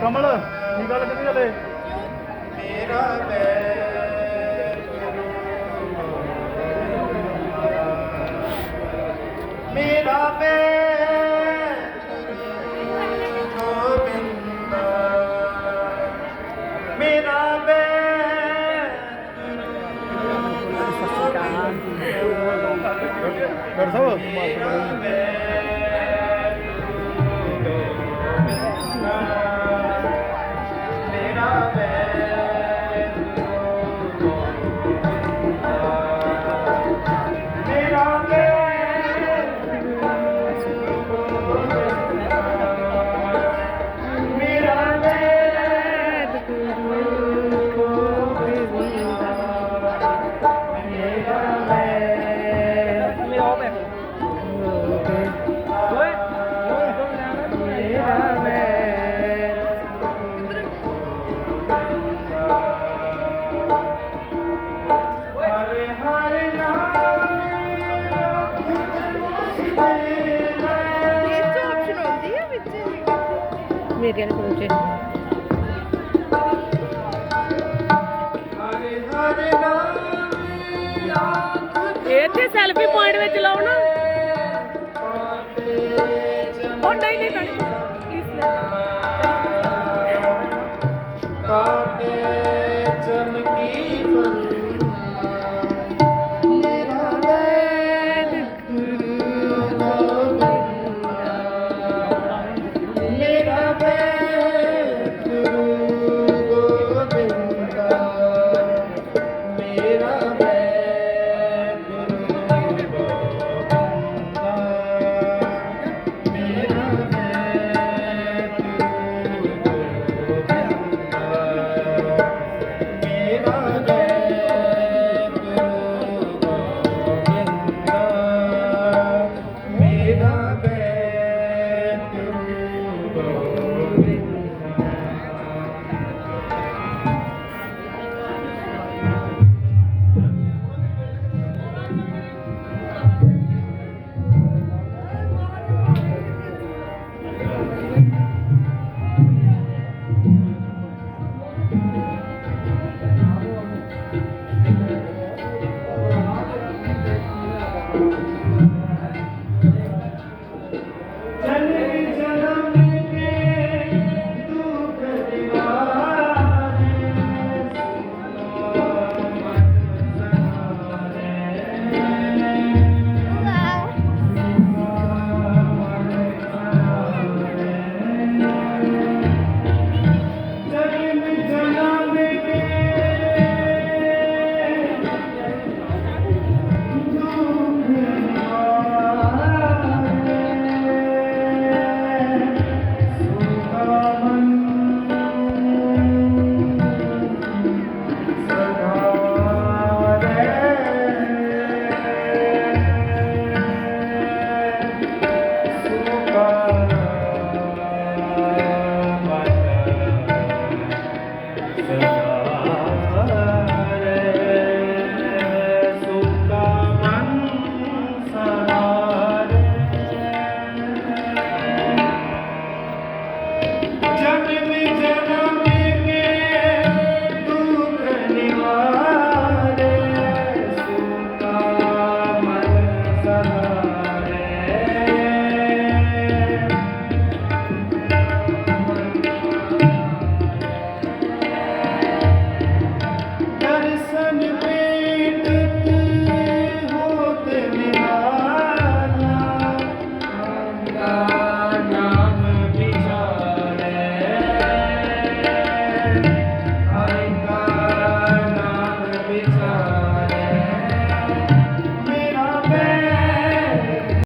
ਕਮਲ ਕੀ ਗੱਲ ਕਰੀ ਹਲੇ? ਮੇਰਾ ਮੇਰਾ ਗੋਬਿੰਦ ਮੇਰਾ ਡਾਕਟਰ ਸਾਹਿਬ। ਮੇਰੇ ਵਾਲੇ ਫੋਨ 'ਚ ਸੈਲਫੀ ਪੁਆਇੰਟ ਵਿੱਚ ਲਾਓ ਨਾ। ਉਹ ਨਹੀਂ ਨਹੀਂ।